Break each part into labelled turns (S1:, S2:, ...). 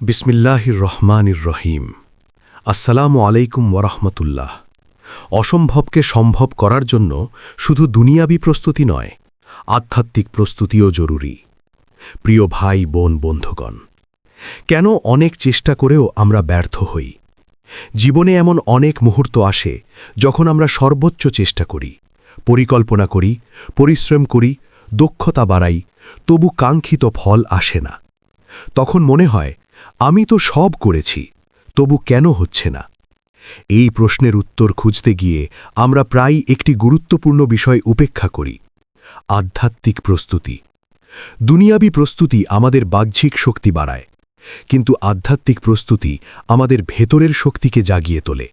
S1: বিসমিল্লাহির রহমানির রহিম। আসসালামু আলাইকুম ওরহমতুল্লাহ অসম্ভবকে সম্ভব করার জন্য শুধু দুনিয়াবি প্রস্তুতি নয়, আধ্যাত্মিক প্রস্তুতিও জরুরি। প্রিয় ভাই, বোন, বন্ধুগণ, কেন অনেক চেষ্টা করেও আমরা ব্যর্থ হই? জীবনে এমন অনেক মুহূর্ত আসে যখন আমরা সর্বোচ্চ চেষ্টা করি, পরিকল্পনা করি, পরিশ্রম করি, দক্ষতা বাড়াই, তবু কাঙ্ক্ষিত ফল আসে না। তখন মনে হয় আমি তো সব করেছি, তবু কেন হচ্ছে না? এই প্রশ্নের উত্তর খুঁজতে গিয়ে আমরা প্রায় একটি গুরুত্বপূর্ণ বিষয় উপেক্ষা করি, আধ্যাত্মিক প্রস্তুতি। দুনিয়াবি প্রস্তুতি আমাদের বাহ্যিক শক্তি বাড়ায়, কিন্তু আধ্যাত্মিক প্রস্তুতি আমাদের ভেতরের শক্তিকে জাগিয়ে তোলে।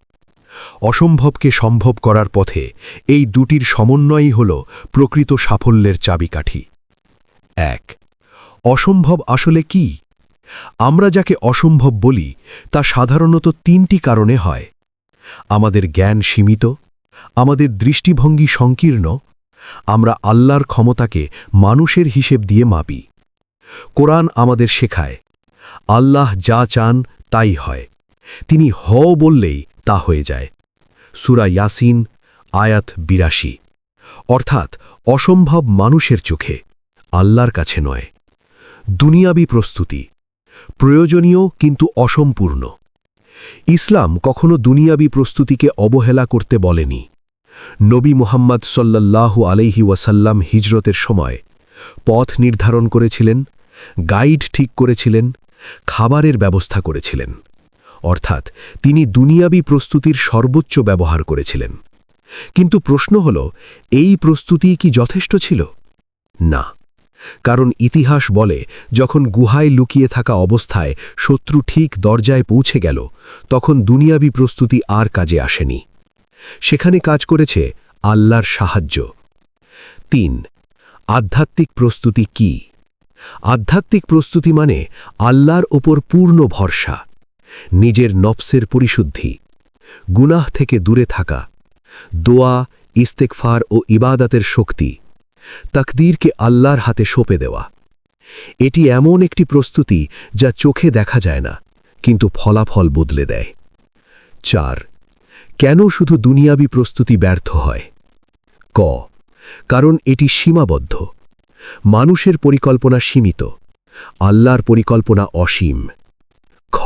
S1: অসম্ভবকে সম্ভব করার পথে এই দুটির সমন্বয়ই হল প্রকৃত সাফল্যের চাবিকাঠি। এক, অসম্ভব আসলে কি? আমরা যাকে অসম্ভব বলি, তা সাধারণত তিনটি কারণে হয়। আমাদের জ্ঞান সীমিত, আমাদের দৃষ্টিভঙ্গি সংকীর্ণ, আমরা আল্লাহর ক্ষমতাকে মানুষের হিসেব দিয়ে মাপি। কোরআন আমাদের শেখায়, আল্লাহ যা চান তাই হয়, তিনি হ বললেই তা হয়ে যায়। সুরা ইয়াসিন, আয়াত বিরাশি। অর্থাৎ অসম্ভব মানুষের চোখে, আল্লাহর কাছে নয়, দুনিয়াবি প্রস্তুতি। প্রয়োজনীয় কিন্তু অসম্পূর্ণ। ইসলাম কখনো দুনিয়াবি প্রস্তুতিকে অবহেলা করতে বলেনি। নবী মুহাম্মদ সল্লাল্লাহু আলাইহি ওয়াসাল্লাম হিজরতের সময় পথ নির্ধারণ করেছিলেন, গাইড ঠিক করেছিলেন, খাবারের ব্যবস্থা করেছিলেন। অর্থাৎ তিনি দুনিয়াবি প্রস্তুতির সর্বোচ্চ ব্যবহার করেছিলেন। কিন্তু প্রশ্ন হল, এই প্রস্তুতি কি যথেষ্ট ছিল? না। কারণ ইতিহাস বলে, যখন গুহায় লুকিয়ে থাকা অবস্থায় শত্রু ঠিক দরজায় পৌঁছে গেল, তখন দুনিয়াবি প্রস্তুতি আর কাজে আসেনি। সেখানে কাজ করেছে আল্লাহর সাহায্য। তিন, আধ্যাত্মিক প্রস্তুতি কি? আধ্যাত্মিক প্রস্তুতি মানে আল্লাহর ওপর পূর্ণ ভরসা, নিজের নফসের পরিশুদ্ধি, গুনাহ থেকে দূরে থাকা, দোয়া ইস্তেকফার ও ইবাদাতের শক্তি তাকদীরকে আল্লাহর হাতে সঁপে দেওয়া। এটি এমন একটি প্রস্তুতি যা চোখে দেখা যায় না, কিন্তু ফলাফল বদলে দেয়। চার, কেন শুধু দুনিয়াবি প্রস্তুতি ব্যর্থ হয়? ক, কারণ এটি সীমাবদ্ধ। মানুষের পরিকল্পনা সীমিত, আল্লাহর পরিকল্পনা অসীম। খ,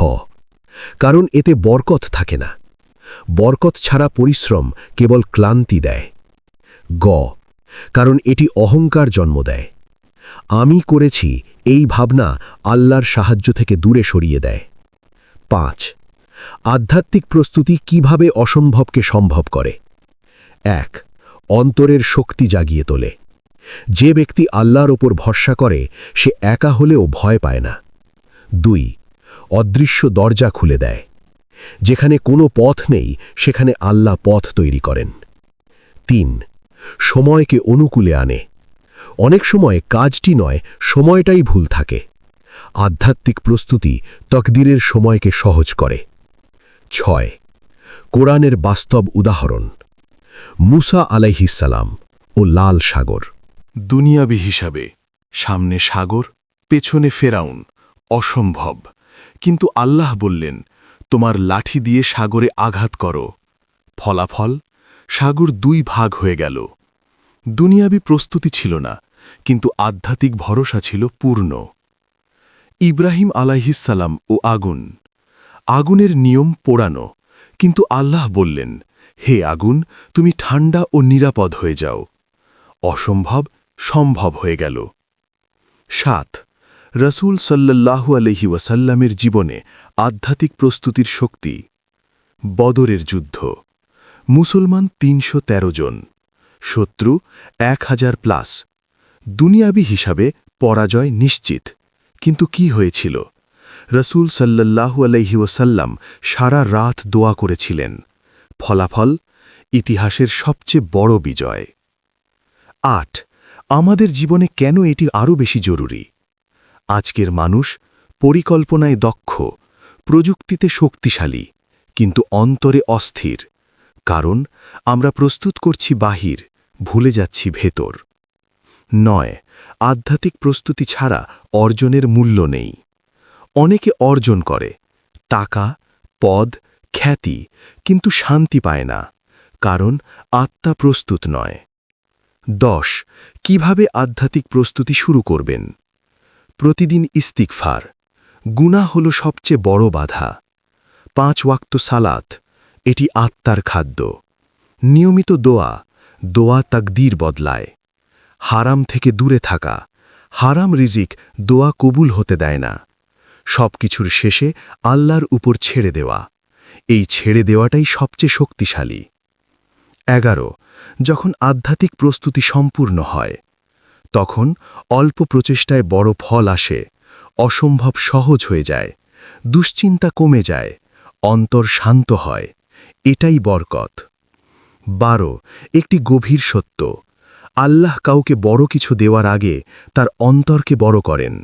S1: কারণ এতে বরকত থাকে না। বরকত ছাড়া পরিশ্রম কেবল ক্লান্তি দেয়। গ কারণ এটি অহংকার জন্ম দেয়। আমি করেছি এই ভাবনা আল্লাহর সাহায্য থেকে দূরে সরিয়ে দেয়। পাঁচ, আধ্যাত্মিক প্রস্তুতি কীভাবে অসম্ভবকে সম্ভব করে? এক, অন্তরের শক্তি জাগিয়ে তোলে। যে ব্যক্তি আল্লাহর ওপর ভরসা করে, সে একা হলেও ভয় পায় না। দুই, অদৃশ্য দরজা খুলে দেয়। যেখানে কোনো পথ নেই, সেখানে আল্লাহ পথ তৈরি করেন। তিন সময়কে অনুকূলে আনে। অনেক সময় কাজটি নয়, সময়টাই ভুল থাকে। আধ্যাত্মিক প্রস্তুতি তকদিরের সময়কে সহজ করে। ছয়, কোরআনের বাস্তব উদাহরণ। মুসা আলাইহিসালাম ও লাল সাগর।
S2: দুনিয়াবি হিসাবে, সামনে সাগর, পেছনে ফেরাউন, অসম্ভব। কিন্তু আল্লাহ বললেন, তোমার লাঠি দিয়ে সাগরে আঘাত করো। ফলাফল সাগর দুই ভাগ হয়ে গেল। দুনিয়াবি প্রস্তুতি ছিল না, কিন্তু আধ্যাত্মিক ভরসা ছিল পূর্ণ। ইব্রাহিম আলাইহিসাল্লাম ও আগুন। আগুনের নিয়ম পোড়ানো, কিন্তু আল্লাহ বললেন, হে আগুন, তুমি ঠান্ডা ও নিরাপদ হয়ে যাও। অসম্ভব সম্ভব হয়ে গেল। সাত, রসুল সাল্লাল্লাহু আলহি ওয়াসাল্লামের জীবনে আধ্যাত্মিক প্রস্তুতির শক্তি, বদরের যুদ্ধ। মুসলমান তিনশো তেরো জন। শত্রু এক হাজার প্লাস। দুনিয়াবি হিসাবে পরাজয় নিশ্চিত। কিন্তু কি হয়েছিল? রসুল সাল্লাল্লাহু আলহি ওয়াসাল্লাম সারা রাত দোয়া করেছিলেন। ফলাফল ইতিহাসের সবচেয়ে বড় বিজয়। আট, আমাদের জীবনে কেন এটি আরও বেশি জরুরি? আজকের মানুষ পরিকল্পনায় দক্ষ, প্রযুক্তিতে শক্তিশালী, কিন্তু অন্তরে অস্থির। কারণ আমরা প্রস্তুত করছি বাহির, ভুলে যাচ্ছি ভেতর। নয়, আধ্যাত্মিক প্রস্তুতি ছাড়া অর্জনের মূল্য নেই। অনেকে অর্জন করে, টাকা, পদ, খ্যাতি, কিন্তু শান্তি পায় না, কারণ আত্মা প্রস্তুত নয়। দশ, কীভাবে আধ্যাত্মিক প্রস্তুতি শুরু করবেন? প্রতিদিন ইস্তিকফার গুণা হল সবচেয়ে বড় বাধা। পাঁচ ওয়াক্ত সালাত এটি আত্মার খাদ্য। নিয়মিত দোয়া দোয়া তাকদীর বদলায়। হারাম থেকে দূরে থাকা, হারাম রিজিক দোয়া কবুল হতে দেয় না। সব কিছুর শেষে আল্লাহর উপর ছেড়ে দেওয়া। এই ছেড়ে দেওয়াটাই সবচেয়ে শক্তিশালী। এগারো, যখন আধ্যাত্মিক প্রস্তুতি সম্পূর্ণ হয়, তখন অল্প প্রচেষ্টায় বড় ফল আসে, অসম্ভব সহজ হয়ে যায়, দুশ্চিন্তা কমে যায়, অন্তর শান্ত হয়। এটাই বরকত। বারো, একটি গভীর সত্য। আল্লাহ কাউকে বড় কিছু দেওয়ার আগে তার অন্তরকে বড় করেন,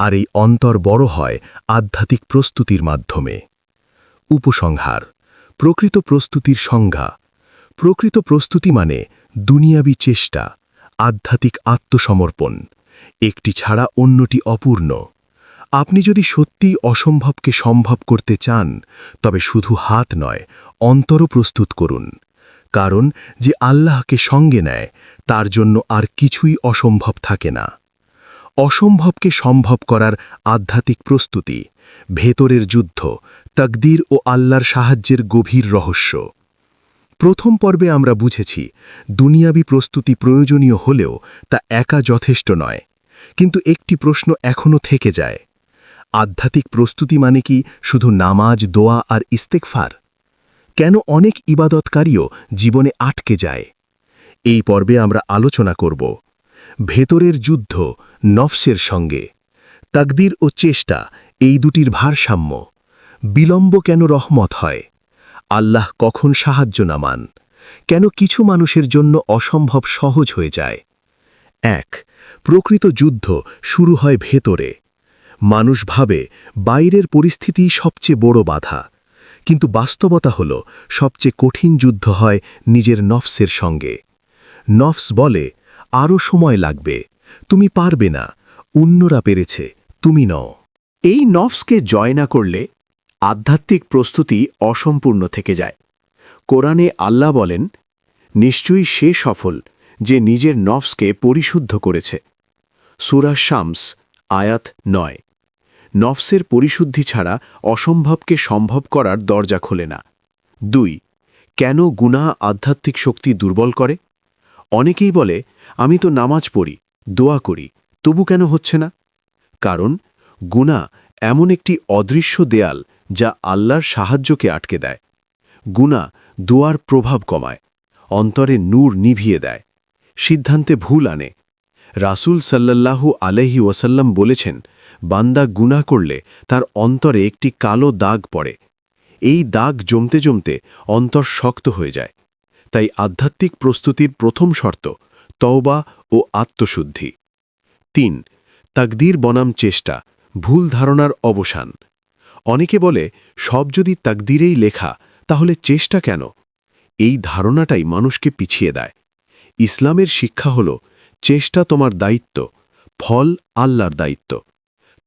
S2: আর এই অন্তর বড় হয় আধ্যাত্মিক প্রস্তুতির মাধ্যমে। উপসংহার, প্রকৃত প্রস্তুতির সংজ্ঞা। প্রকৃত প্রস্তুতি মানে দুনিয়াবি চেষ্টা, আধ্যাত্মিক আত্মসমর্পণ, একটি ছাড়া অন্যটি অপূর্ণ। আপনি যদি সত্যিই অসম্ভবকে সম্ভব করতে চান, তবে শুধু হাত নয়, অন্তরও প্রস্তুত করুন। কারণ যে আল্লাহকে সঙ্গে নেয়, তার জন্য আর কিছুই অসম্ভব থাকে না। অসম্ভবকে সম্ভব করার আধ্যাত্মিক প্রস্তুতি, ভেতরের যুদ্ধ, তকদির ও আল্লাহর সাহায্যের গভীর রহস্য। প্রথম পর্বে আমরা বুঝেছি, দুনিয়াবি প্রস্তুতি প্রয়োজনীয় হলেও তা একা যথেষ্ট নয়। কিন্তু একটি প্রশ্ন এখনও থেকে যায় আধ্যাত্মিক প্রস্তুতি মানে কি শুধু নামাজ, দোয়া আর ইস্তেকফার কেন অনেক ইবাদতকারীও জীবনে আটকে যায়? এই পর্বে আমরা আলোচনা করব ভেতরের যুদ্ধ, নফসের সঙ্গে। তাকদির ও চেষ্টা, এই দুটির ভারসাম্য। বিলম্ব কেন রহমত হয়? আল্লাহ কখন সাহায্য নামান? কেন কিছু মানুষের জন্য অসম্ভব সহজ হয়ে যায়? এক, প্রকৃত যুদ্ধ শুরু হয় ভেতরে। মানুষ ভাবে বাইরের পরিস্থিতি সবচেয়ে বড় বাধা। কিন্তু বাস্তবতা হল, সবচেয়ে কঠিন যুদ্ধ হয় নিজের নফসের সঙ্গে। নফস বলে আরও সময় লাগবে, তুমি পারবে না, অন্যরা পেরেছে, তুমি নও।
S3: এই নফসকে জয় না করলে আধ্যাত্মিক প্রস্তুতি অসম্পূর্ণ থেকে যায়। কোরআনে আল্লাহ বলেন, নিশ্চয়ই সে সফল যে নিজের নফসকে পরিশুদ্ধ করেছে। সুরা শামস, আয়াত নয়। নফসের পরিশুদ্ধি ছাড়া অসম্ভবকে সম্ভব করার দরজা খোলে না। দুই, কেন গুনাহ আধ্যাত্মিক শক্তি দুর্বল করে? অনেকেই বলে, আমি তো নামাজ পড়ি, দোয়া করি, তবু কেন হচ্ছে না? কারণ গুণা এমন একটি অদৃশ্য দেয়াল যা আল্লাহর সাহায্যকে আটকে দেয়। গুণা দোয়ার প্রভাব কমায়, অন্তরে নূর নিভিয়ে দেয়, সিদ্ধান্তে ভুল আনে। রাসূল সাল্লাল্লাহু আলহি ওয়াসাল্লাম বলেছেন বান্দা গুণা করলে তার অন্তরে একটি কালো দাগ পড়ে। এই দাগ জমতে জমতে অন্তর শক্ত হয়ে যায়। তাই আধ্যাত্মিক প্রস্তুতির প্রথম শর্ত, তওবা ও আত্মশুদ্ধি। তিন, তাকদীর বনাম চেষ্টা, ভুল ধারণার অবসান। অনেকে বলে, সব যদি তাকদীরেই লেখা, তাহলে চেষ্টা কেন? এই ধারণাটাই মানুষকে পিছিয়ে দেয়। ইসলামের শিক্ষা হল, চেষ্টা তোমার দায়িত্ব, ফল আল্লাহর দায়িত্ব।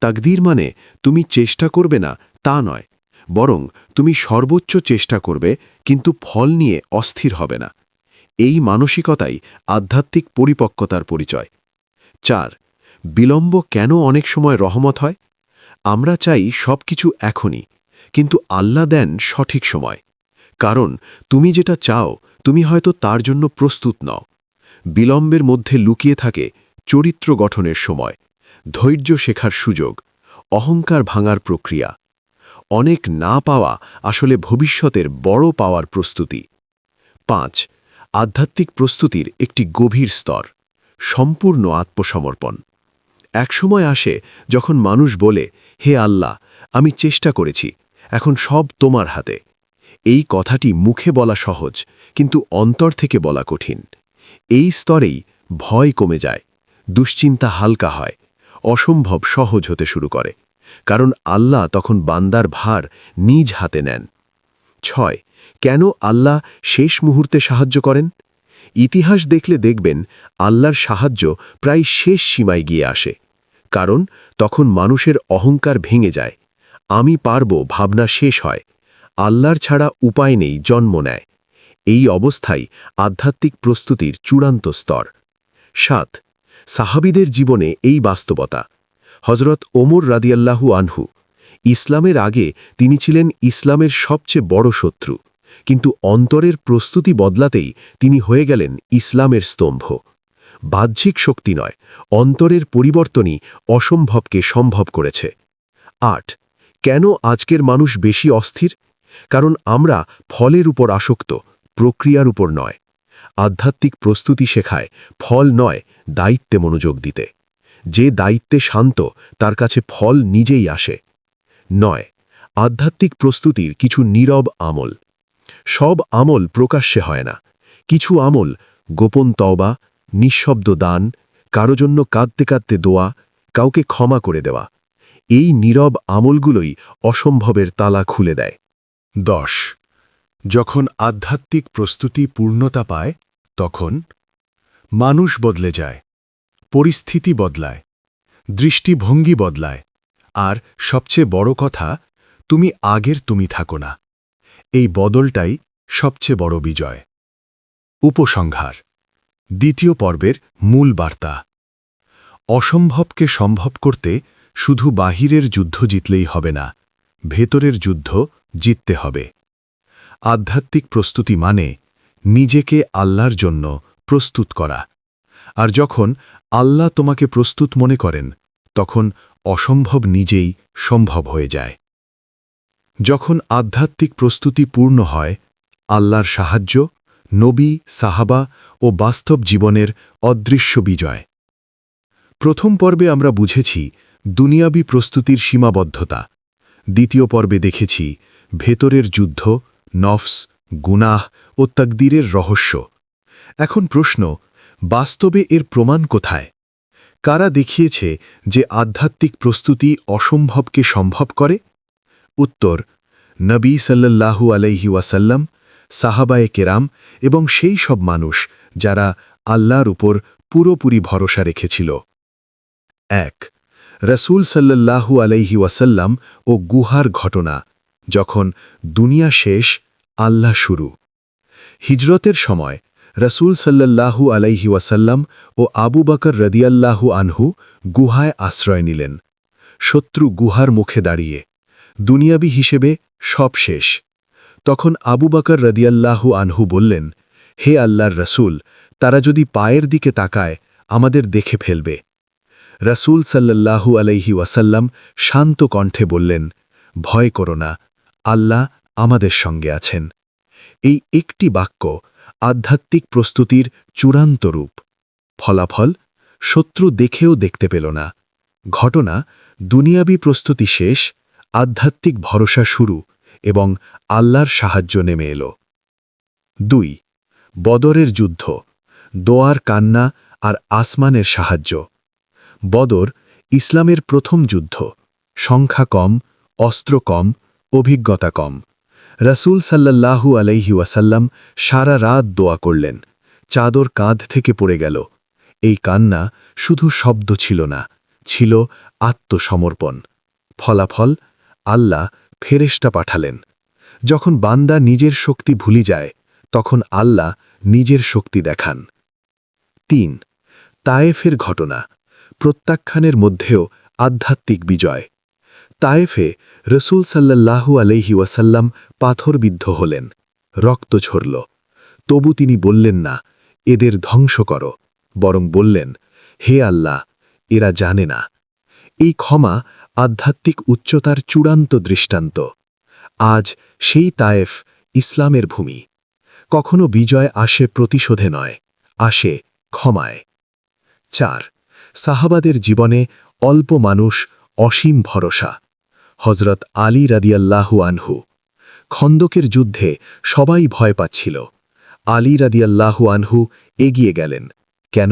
S3: তাকদীর মানে তুমি চেষ্টা করবে না, তা নয়। বরং তুমি সর্বোচ্চ চেষ্টা করবে, কিন্তু ফল নিয়ে অস্থির হবে না। এই মানসিকতাই আধ্যাত্মিক পরিপক্কতার পরিচয়। চার, বিলম্ব কেন অনেক সময় রহমত হয়? আমরা চাই সব কিছু এখনই, কিন্তু আল্লাহ দেন সঠিক সময়। কারণ তুমি যেটা চাও, তুমি হয়তো তার জন্য প্রস্তুত নও। বিলম্বের মধ্যে লুকিয়ে থাকে চরিত্র গঠনের সময়। ধৈর্য শেখার সুযোগ, অহংকার ভাঙার প্রক্রিয়া, অনেক না পাওয়া আসলে ভবিষ্যতের বড় পাওয়ার প্রস্তুতি। পাঁচ, আধ্যাত্মিক প্রস্তুতির একটি গভীর স্তর, সম্পূর্ণ আত্মসমর্পণ। একসময় আসে যখন মানুষ বলে, হে আল্লাহ, আমি চেষ্টা করেছি, এখন সব তোমার হাতে। এই কথাটি মুখে বলা সহজ, কিন্তু অন্তর থেকে বলা কঠিন। এই স্তরেই ভয় কমে যায়, দুশ্চিন্তা হালকা হয় অসম্ভব সহজ হতে শুরু করে, কারণ আল্লাহ তখন বান্দার ভার নিজ হাতে নেন। ছয়, কেন আল্লাহ শেষ মুহূর্তে সাহায্য করেন? ইতিহাস দেখলে দেখবেন আল্লাহর সাহায্য প্রায় শেষ সীমায় গিয়ে আসে, কারণ তখন মানুষের অহংকার ভেঙে যায়। আমি পারব, ভাবনা শেষ হয়, আল্লাহর ছাড়া উপায় নেই, জন্ম নেয়। এই অবস্থাই আধ্যাত্মিক প্রস্তুতির চূড়ান্ত স্তর। সাত সাহাবিদের জীবনে এই বাস্তবতা। হজরত ওমর রাদিয়াল্লাহু আনহু, ইসলামের আগে তিনি ছিলেন ইসলামের সবচেয়ে বড় শত্রু, কিন্তু অন্তরের প্রস্তুতি বদলাতেই তিনি হয়ে গেলেন ইসলামের স্তম্ভ। বাহ্যিক শক্তি নয়, অন্তরের পরিবর্তনই অসম্ভবকে সম্ভব করেছে। আট, কেন আজকের মানুষ বেশি অস্থির? কারণ আমরা ফলের উপর আসক্ত, প্রক্রিয়ার উপর নয়। আধ্যাত্মিক প্রস্তুতি শেখায়, ফল নয়, দায়িত্বে মনোযোগ দিতে। যে দায়িত্বে শান্ত, তার কাছে ফল নিজেই আসে। নয়, আধ্যাত্মিক প্রস্তুতির কিছু নীরব আমল। সব আমল প্রকাশ্যে হয় না। কিছু আমল গোপন তওবা, নিঃশব্দ দান, কারও জন্য কাঁদতে কাঁদতে দোয়া, কাউকে ক্ষমা করে দেওয়া। এই নীরব আমলগুলোই অসম্ভবের তালা খুলে দেয়।
S2: দশ যখন আধ্যাত্মিক প্রস্তুতি পূর্ণতা পায়, তখন মানুষ বদলে যায়, পরিস্থিতি বদলায়, দৃষ্টিভঙ্গি বদলায়। আর সবচেয়ে বড় কথা, তুমি আগের তুমি থাকো না। এই বদলটাই সবচেয়ে বড় বিজয়। উপসংহার। দ্বিতীয় পর্বের মূল বার্তা। অসম্ভবকে সম্ভব করতে শুধু বাহিরের যুদ্ধ জিতলেই হবে না, ভেতরের যুদ্ধ জিততে হবে। আধ্যাত্মিক প্রস্তুতি মানে নিজেকে আল্লাহর জন্য প্রস্তুত করা। আর যখন আল্লাহ তোমাকে প্রস্তুত মনে করেন, তখন অসম্ভব নিজেই সম্ভব হয়ে যায়। যখন আধ্যাত্মিক প্রস্তুতি পূর্ণ হয়, আল্লাহর সাহায্য, নবী, সাহাবা ও বাস্তব জীবনের অদৃশ্য বিজয়। প্রথম পর্বে আমরা বুঝেছি দুনিয়াবি প্রস্তুতির সীমাবদ্ধতা। দ্বিতীয় পর্বে দেখেছি ভেতরের যুদ্ধ নফস, গুনাহ ও তাকদীরের রহস্য। এখন প্রশ্ন, বাস্তবে এর প্রমাণ কোথায়? কারা দেখিয়েছে যে আধ্যাত্মিক প্রস্তুতি অসম্ভবকে সম্ভব করে? উত্তর, নবী সাল্লাল্লাহু আলাইহি ওয়াসাল্লাম, সাহাবায়ে কেরাম এবং সেই সব মানুষ যারা আল্লাহর উপর পুরোপুরি ভরসা রেখেছিল। এক, রসুল সাল্লাল্লাহু আলাইহি ওয়াসাল্লাম ও গুহার ঘটনা। যখন দুনিয়া শেষ, আল্লাহ শুরু। হিজরতের সময় রসুল সাল্লাল্লাহু আলাইহি ওয়াসাল্লাম ও আবু বকর রদিয়াল্লাহু আনহু গুহায় আশ্রয় নিলেন। শত্রু গুহার মুখে দাঁড়িয়ে দুনিয়াবি হিসেবে সব শেষ। তখন আবু বকর রদিয়াল্লাহু আনহু বললেন, হে আল্লাহর রসুল, তারা যদি পায়ের দিকে তাকায়, আমাদের দেখে ফেলবে। রসুল সাল্লাল্লাহু আলাইহি ওয়াসাল্লাম শান্ত কণ্ঠে বললেন, ভয় করো না আল্লাহ আমাদের সঙ্গে আছেন। এই একটি বাক্য আধ্যাত্মিক প্রস্তুতির চূড়ান্ত রূপ। ফলাফল শত্রু দেখেও দেখতে পেল না। ঘটনা দুনিয়াবি প্রস্তুতি শেষ, আধ্যাত্মিক ভরসা শুরু এবং আল্লাহর সাহায্য নেমে এল। দুই, বদরের যুদ্ধ, দোয়ার কান্না আর আসমানের সাহায্য। বদর ইসলামের প্রথম যুদ্ধ, সংখ্যা কম, অস্ত্র কম অভিজ্ঞতা কম। রসুল সাল্লাল্লাহু আলাইহি ওয়াসাল্লাম সারা রাত দোয়া করলেন। চাদর কাঁধ থেকে পড়ে গেল। এই কান্না শুধু শব্দ ছিল না, ছিল আত্মসমর্পণ। ফলাফল আল্লাহ ফেরেশতা পাঠালেন। যখন বান্দা নিজের শক্তি ভুলি যায়, তখন আল্লাহ নিজের শক্তি দেখান। তিন, তায়েফের ঘটনা। প্রত্যাখ্যানের মধ্যেও আধ্যাত্মিক বিজয়। তায়েফে রসুল সাল্লাল্লাহু আলহি ওয়াসাল্লাম পাথরবিদ্ধ হলেন, রক্ত ঝরল। তবু তিনি বললেন না, এদের ধ্বংস কর। বরং বললেন, হে আল্লাহ, এরা জানে না। এই ক্ষমা আধ্যাত্মিক উচ্চতার চূড়ান্ত দৃষ্টান্ত। আজ সেই তায়েফ ইসলামের ভূমি। কখনো বিজয় আসে প্রতিশোধে নয়, আসে ক্ষমায়। চার, সাহাবাদের জীবনে অল্প মানুষ অসীম ভরসা। হজরত আলী রাদিয়াল্লাহু আনহু। খন্দকের যুদ্ধে সবাই ভয় পাচ্ছিল। আলী রাদিয়াল্লাহু আনহু এগিয়ে গেলেন। কেন?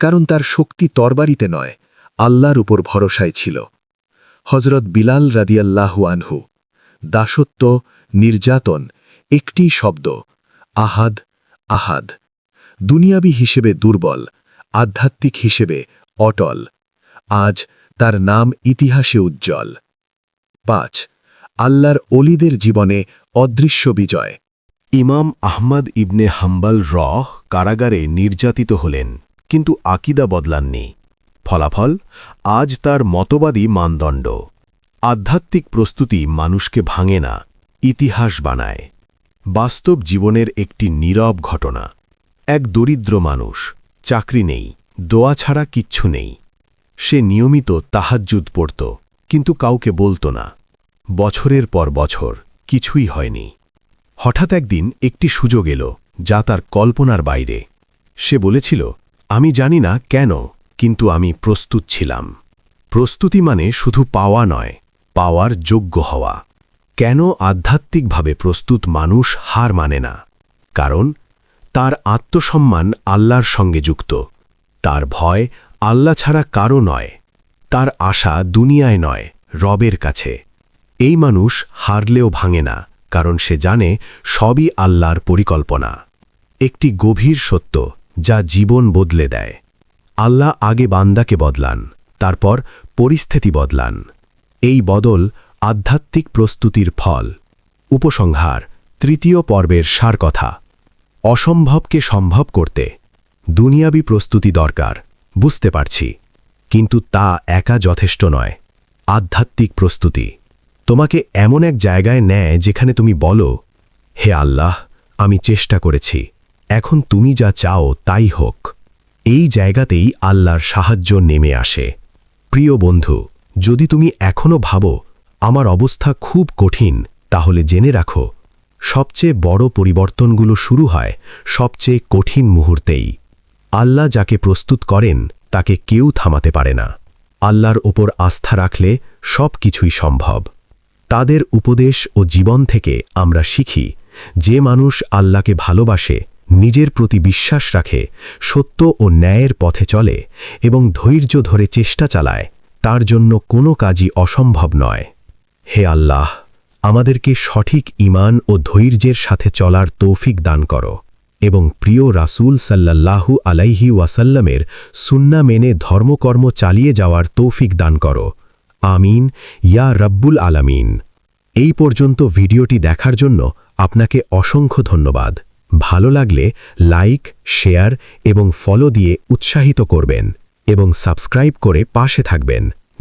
S2: কারণ তার শক্তি তরবারিতে নয়, আল্লাহর উপর ভরসায় ছিল। হজরত বিলাল রাদিয়াল্লাহু আনহু, দাসত্ব, নির্যাতন একটি শব্দ, আহাদ আহাদ। দুনিয়াবি হিসেবে দুর্বল, আধ্যাত্মিক হিসেবে অটল। আজ
S3: তার নাম ইতিহাসে উজ্জ্বল। পাঁচ, আল্লাহর অলিদের জীবনে অদৃশ্য বিজয়।
S1: ইমাম আহমদ ইবনে হাম্বাল র কারাগারে নির্যাতিত হলেন, কিন্তু আকিদা বদলাননি। ফলাফল, আজ তার মতবাদী মানদণ্ড। আধ্যাত্মিক প্রস্তুতি মানুষকে ভাঙে না, ইতিহাস বানায়। বাস্তব জীবনের একটি নীরব ঘটনা। এক দরিদ্র মানুষ, চাকরি নেই, দোয়া ছাড়া কিচ্ছু নেই। সে নিয়মিত তাহাজ্জুদ পড়ত। কিন্তু কাউকে বলতো না। বছরের পর বছর কিছুই হয়নি। হঠাৎ একদিন একটি সুযোগ এলো যা তার কল্পনার বাইরে। সে বলেছিল, আমি জানি না কেন, কিন্তু আমি প্রস্তুত ছিলাম। প্রস্তুতি মানে শুধু পাওয়া নয়, পাওয়ার যোগ্য হওয়া। কেন আধ্যাত্মিকভাবে প্রস্তুত মানুষ হার মানে না? কারণ, তার আত্মসম্মান আল্লাহর সঙ্গে যুক্ত। তার ভয় আল্লাহ ছাড়া কারও নয়। তার আশা দুনিয়ায় নয়, রবের কাছে। এই মানুষ হারলেও ভাঙে না, কারণ সে জানে সবই আল্লাহর পরিকল্পনা। একটি গভীর সত্য যা জীবন বদলে দেয়। আল্লাহ আগে বান্দাকে বদলান, তারপর পরিস্থিতি বদলান। এই বদল আধ্যাত্মিক প্রস্তুতির ফল। উপসংহার, তৃতীয় পর্বের সার কথা অসম্ভবকে সম্ভব করতে দুনিয়াবি প্রস্তুতি দরকার, বুঝতে পারছি। কিন্তু তা একা যথেষ্ট নয়। আধ্যাত্মিক প্রস্তুতি। তোমাকে এমন এক জায়গায় নেয় যেখানে তুমি বলো, হে আল্লাহ, আমি চেষ্টা করেছি। এখন তুমি যা চাও তাই হোক। এই জায়গাতেই আল্লাহর সাহায্য নেমে আসে। প্রিয় বন্ধু, যদি তুমি এখনও ভাবো, আমার অবস্থা খুব কঠিন, তাহলে জেনে রাখো, সবচেয়ে বড় পরিবর্তনগুলো শুরু হয় সবচেয়ে কঠিন মুহূর্তেই। আল্লাহ যাকে প্রস্তুত করেন তাকে কেউ থামাতে পারে না। আল্লাহর ওপর আস্থা রাখলে সব কিছুই সম্ভব। তাদের উপদেশ ও জীবন থেকে আমরা শিখি, যে মানুষ আল্লাহকে ভালোবাসে, নিজের প্রতি বিশ্বাস রাখে, সত্য ও ন্যায়ের পথে চলে এবং ধৈর্য ধরে চেষ্টা চালায়, তার জন্য কোনো কাজই অসম্ভব নয়। হে আল্লাহ, আমাদেরকে সঠিক ইমান ও ধৈর্যের সাথে চলার তৌফিক দান করো। এবং প্রিয় রাসূল সাল্লাল্লাহু আলাইহি ওয়াসাল্লামের সুন্না মেনে ধর্মকর্ম চালিয়ে যাওয়ার তৌফিক দান করো। আমিন। ইয়া রব্বুল আলামিন। এই পর্যন্ত ভিডিওটি দেখার জন্য আপনাকে অসংখ্য ধন্যবাদ। ভালো লাগলে লাইক, শেয়ার এবং ফলো দিয়ে উৎসাহিত করবেন এবং সাবস্ক্রাইব করে পাশে থাকবেন।